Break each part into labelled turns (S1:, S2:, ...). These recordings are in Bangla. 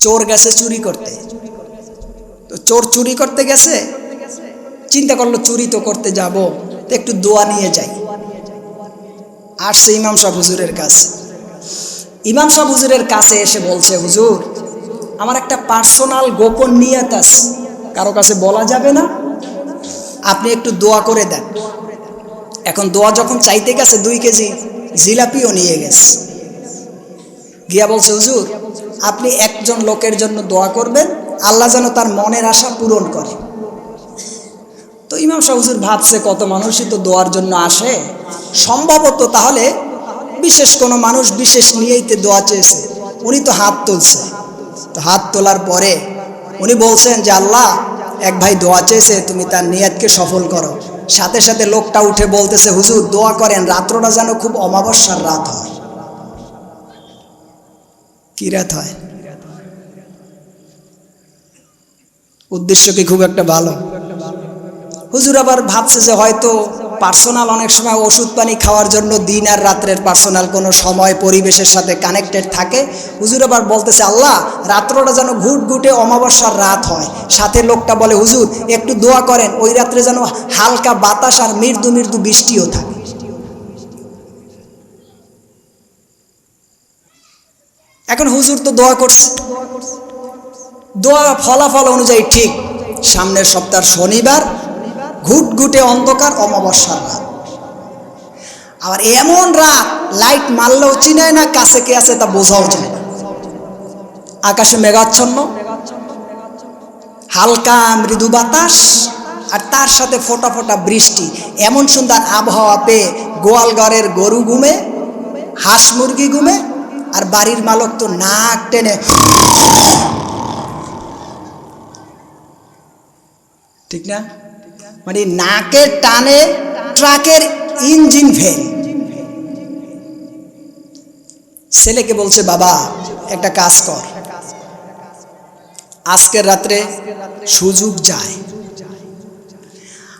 S1: চোর গেছে চুরি করতে। তো চোর চুরি করতে গেছে? চিন্তা করল, চুরি তো করতে যাব। তো একটু দোয়া নিয়ে যাই। আসছে ইমাম সাহেব হুজুরের কাছে। ইমাম সাহেব হুজুরের কাছে এসে বলছে, হুজুর, আমার একটা পার্সোনাল গোপন নিয়ত আছে। কারও কাছে বলা যাবে না? আপনি একটু দোয়া করে দেন। এখন দোয়া যখন চাইতে গেছে দুই কেজি জিলাপিও নিয়ে গেছে। গিয়া বলছে হুজুর, আপনি একজন লোকের জন্য দোয়া করবেন, আল্লাহ যেন তার মনের আশা পূরণ করে। তো ইমাম শাহ হুজুর ভাবছে, কত মানুষই তো দোয়ার জন্য আসে। সম্ভবত তাহলে বিশেষ কোনো মানুষ বিশেষ নিয়েই তো দোয়া চেয়েছে। উনি তো হাত তুলছে। তো হাত তোলার পরে উনি বলছেন যে, আল্লাহ, এক ভাই দোয়া চেয়েছে, তুমি তার নিয়াতকে সফল করো। সাথে সাথে লোকটা উঠে বলতেছে, হুজুর, দোয়া করেন, রাত্রটা যেন খুব অমাবস্যার রাত হয়। কি রাত হয়। উদ্দেশ্য কি খুব একটা ভালো। হুজুর আবার ভাবছে যে হয়তো পার্সোনাল অনেক সময় ওষুধ পানি খাওয়ার জন্য দিন আর রাত্রের পার্সোনাল কোনো সময় পরিবেশের সাথে কানেক্টেড থাকে। হুজুর আবার বলতেছে, আল্লাহ, রাত্রটা যেন ঘুট ঘুটে অমাবস্যার রাত হয়। সাথে লোকটা বলে, হুজুর, একটু দোয়া করেন, ওই রাত্রে যেন হালকা বাতাস আর মৃদু মৃদু বৃষ্টিও থাকে। এখন হুজুর তো দোয়া করছে। দোয়া ফলাফল অনুযায়ী ঠিক। সামনের সপ্তাহ শনিবার ঘুটঘুটে অন্ধকার, অমাবস্যার রাত। আবার এমন রাত, লাইট মারলেও চিনায় না, কাছে কে আছে তা বোঝাও যায় না। আকাশে মেঘাচ্ছন্ন, হালকা মৃদু বাতাস, আর তার সাথে ফোটা ফোটা বৃষ্টি। এমন সুন্দর আবহাওয়া পেয়ে গোয়ালঘরের গরু ঘুমে, হাঁস মুরগি ঘুমে আর বাড়ির মালক তো নাক টেনে ঠিক না? মানে নাকের টানে ট্রাকের ইঞ্জিন ফেল ছেলেকে বলছে, বাবা, একটা কাজ কর। আজকের রাত্রে সুযোগ যায়।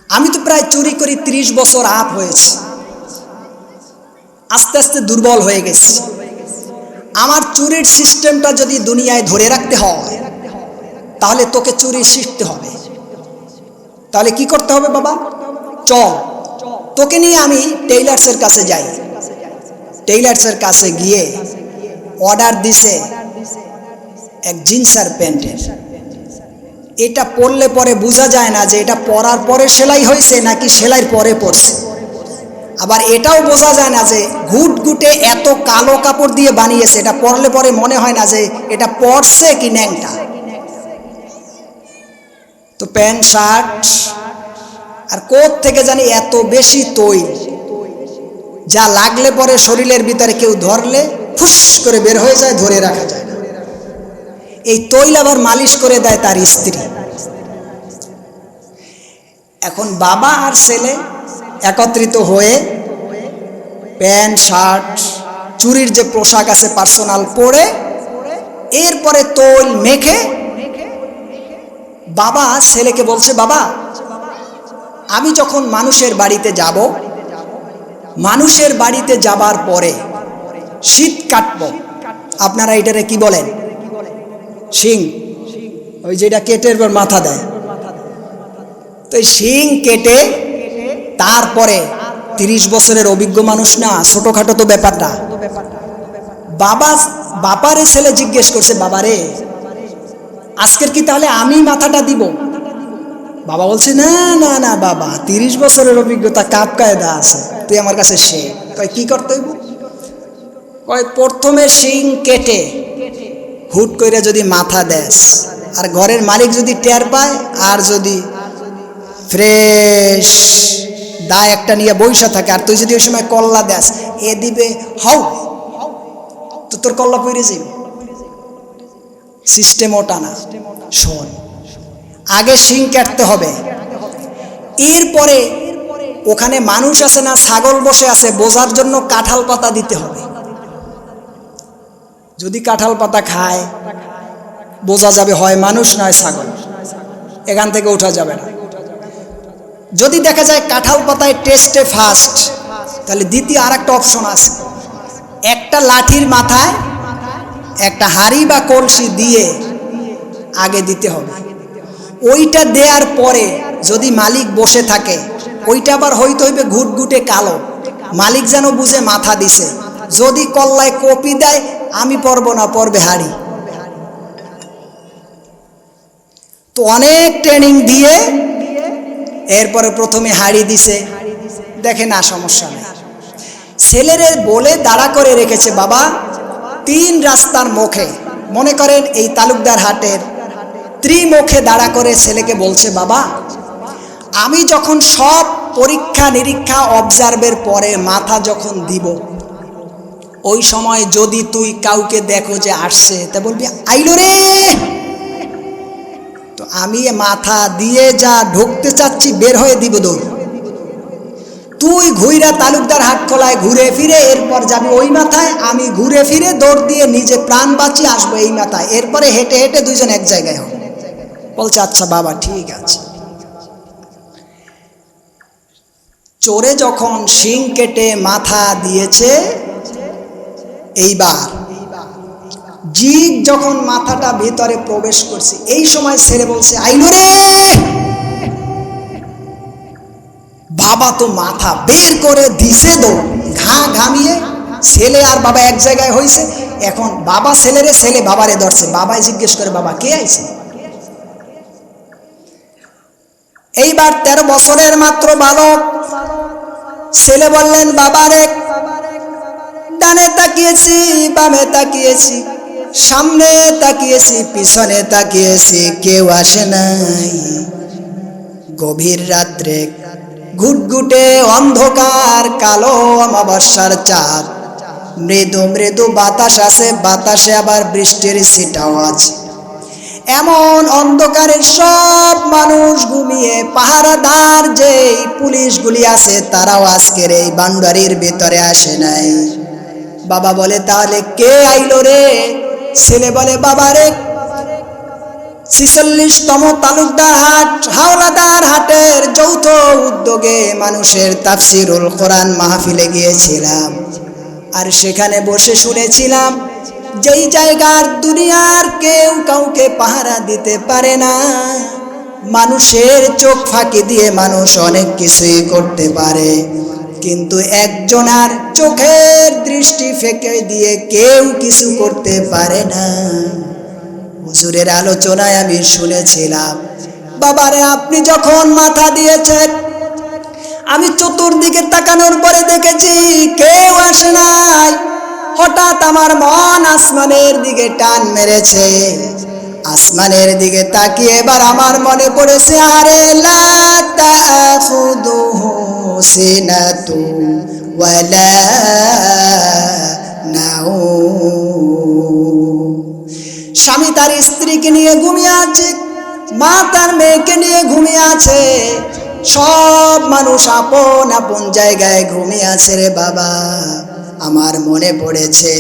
S1: আমি তো প্রায় চুরি করি, ত্রিশ বছর আপ হয়েছে। আস্তে আস্তে দুর্বল হয়ে গেছি। আমার চুরির সিস্টেমটা যদি দুনিয়ায় ধরে রাখতে হয়, তাহলে তোকে চুরি শিখতে হবে। তাহলে কি করতে হবে বাবা? চল, তোকে নিয়ে আমি টেইলার্সের কাছে যাই। টেইলার্সের কাছে গিয়ে অর্ডার দিছে এক জিন্সার প্যান্টের। এটা পরলে পরে বোঝা যায় না যে এটা পরার পরে সেলাই হয়েছে নাকি সেলাইয়ের পরে পরছে। আবার এটাও বোঝা যায় না যে ঘুট ঘুটে এত কালো কাপড় দিয়ে বানিয়েছে, এটা পরলে পরে মনে হয় না যে এটা পরছে কি ন্যাংটা। তো প্যান্ট, শার্ট, আর কোথ থেকে জানি এত বেশি তৈল। যা লাগলে পরে শরীরের ভিতরে কেউ ধরলে ফুস করে বের হয়ে যায়, ধরে রাখা যায় না। এই তৈল আবার মালিশ করে দেয় তার স্ত্রী। এখন বাবা আর ছেলে একত্রিত হয়ে প্যান্ট, শার্ট, চুরির যে পোশাক আছে পার্সোনাল পরে এরপরে তৈল মেখে বাবা ছেলেকে বলছে, বাবা, আমি যখন মানুষের বাড়িতে যাব, মানুষের বাড়িতে যাবার পরে শীত কাটব। আপনারা এটারে কি বলেন? শিং। ওই যেটা কেটের পর মাথা দেয়। তো শিং কেটে তারপরে তিরিশ বছরের অভিজ্ঞ মানুষ না, ছোটখাটো তো ব্যাপারটা। বাবা বাপারে ছেলে জিজ্ঞেস করছে, বাবারে, আজকের কি তাহলে আমি মাথাটা দিব? বাবা বলছে, না না না, বাবা, তিরিশ বছরের অভিজ্ঞতা কাপ কায়দা আছে, তুই আমার কাছে সে কয়, কি করতে হইব? কয়, প্রথমে শিং কেটে হুট করে যদি মাথা দেস, আর ঘরের মালিক যদি টের পায়, আর যদি ফ্রেশ দা একটা নিয়ে বৈশা থাকে। আর তুই যদি ওই সময় কল্লা দেস, এ দিবে হাউ? তো তোর কল্লা পইরে যাবে সিস্টেম ওটা না শোন, আগে শিং কাটতে হবে। এরপরে ওখানে মানুষ আছে না, ছাগল বসে আছে, বোঝার জন্য কাঁঠাল পাতা দিতে হবে। যদি কাঁঠাল পাতা খায়, বোঝা যাবে হয় মানুষ নয় ছাগল। এখান থেকে ওঠা যাবে না। যদি দেখা যায় কাঁঠাল পাতায় টেস্টে ফার্স্ট তাহলে দ্বিতীয় আর একটা অপশন আছে। একটা লাঠির মাথায় একটা হাড়ি বা কলসি দিয়ে আগে দিতে হবে। ওইটা দেওয়ার পরে যদি মালিক বসে থাকে, ওইটা আবার হইতে হইবে ঘুটঘুটে কালো। মালিক যেন বুঝে মাথা দিছে, যদি কল্লায় কপি দেয়, আমি পরব না, পরবে হাড়ি। তো অনেক ট্রেনিং দিয়ে এরপরে প্রথমে হাড়ি দিছে। দেখে না, সমস্যা নেই। ছেলেরে বলে দাঁড়া করে রেখেছে বাবা, তিন রাস্তার মুখে। মনে করেন এই তালুকদার হাটের ত্রিমুখে দাঁড়া করে ছেলেকে বলছে, বাবা, আমি যখন সব পরীক্ষা নিরীক্ষা অবজার্ভের পরে মাথা যখন দিব, ওই সময় যদি তুই কাউকে দেখো যে আসছে, তা বলবি, আইলো রে! আমি মাথা দিয়ে যা ঢুকতে চাচ্ছি বের হয়ে দিব দৌড়। তুই ঘুইরা তালুকদার হাট খোলায় ঘুরে ফিরে, এরপর যাবি ওই মাথায়, আমি ঘুরে ফিরে দৌড় দিয়ে নিজে প্রাণ বাঁচি আসব এই মাথায়। এরপরে হেঁটে হেঁটে দুইজন এক জায়গায় হবে। বলছে আচ্ছা বাবা, ঠিক আছে। চোরে যখন শিং কেটে মাথা দিয়েছে, এইবার জিগ যখন মাথাটা ভেতরে প্রবেশ করছে, এই সময় ছেলে বলছে, আইলো রে! বাবা তো মাথা বের করে দিছে দো ঘা ঘামিয়ে। ছেলে আর বাবা এক জায়গায় হয়েছে এখন বাবা ছেলেরে ছেলে বাবারে ধরছে। বাবাই জিজ্ঞেস করে, বাবা, কে আইছে? এইবার তেরো বছরের মাত্র বালক। ছেলে বললেন বাবারে ডানে তাকিয়েছি, বামে তাকিয়েছি। সামনে তাকিয়েছি, পিছনে তাকিয়েছি, কেউ আসে নাই। গভীর রাত্রে ঘুটঘুটে অন্ধকার, কালো অমাবস্যার চাঁদ। মৃদু মৃদু বাতাস আছে, বাতাসে আবার বৃষ্টির ছিটাও আছে এমন অন্ধকারের সব মানুষ ঘুমিয়ে পাহারাদার যেই পুলিশগুলি আছে, তারাও আজকের এই বান্ডারির ভিতরে আসে নাই। বাবা বলে, তাহলে কে আইলো রে? ছেলে বলে, বাবা রে, ছিচল্লিশতম তালুকদার হাট, হাওড়াদার হাটের যৌথ উদ্যোগে মানুষের তাফসিরুল কোরআন মাহফিলে গিয়েছিলাম। আর সেখানে বসে শুনেছিলাম, যেই জায়গার দুনিয়ার কেউ কাউকে পাহারা দিতে পারে না। মানুষের চোখ ফাঁকি দিয়ে মানুষ অনেক কিছুই করতে পারে। কিন্তু একজনার চোখের দৃষ্টি ফেকে দিয়ে কেউ কিছু করতে পারে না। হুজুরের আলোচনায় আমি শুনেছিলাম, বাবারে, আপনি যখন মাথা দিয়েছেন, আমি চতুর্দিকে তাকানোর পরে দেখেছি কেউ আসে নাই। হঠাৎ আমার মন আসমানের দিকে টান মেরেছে। আসমানের দিকে তাকিয়ে এবার আমার মনে পড়েছে, আরে, লা তাখুদুহু ولا নাউম স্বামী তার স্ত্রীকে নিয়ে ঘুমিয়ে আছে, মা তার মেয়েকে নিয়ে ঘুমিয়ে আছে। সব মানুষ আপন আপন জায়গায় ঘুমিয়ে আছে রে বাবা। আমার মনে পড়েছে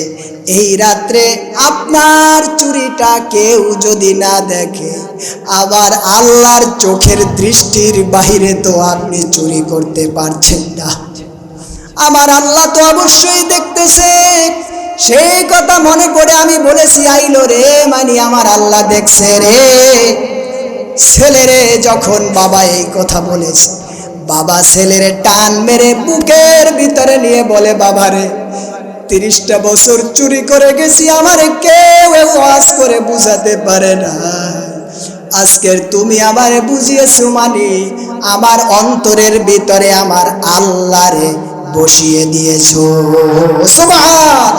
S1: এই রাত্রে আপনার চুরিটা কেউ যদি না দেখে, আবার আল্লাহর চোখের দৃষ্টির বাহিরে তো আপনি চুরি করতে পারছেন না। আমার আল্লাহ তো অবশ্যই দেখতেছে। সেই কথা মনে করে আমি বলেছি, আইলো রে মানি, আমার আল্লাহ দেখছে রে। ছেলেরে যখন বাবা এই কথা বলেছে, বাবা ছেলেরে টান মেরে বুকের ভিতরে নিয়ে বলে, বাবারে তিরিশটা বছর চুরি করে গেছি, আমার কেউ ওয়াজ করে বুঝাতে পারে না। আজকের তুমি আমারে বুঝিয়েছো মানি, আমার অন্তরের ভিতরে আমার আল্লাহরে বসিয়ে দিয়েছ। সুবহান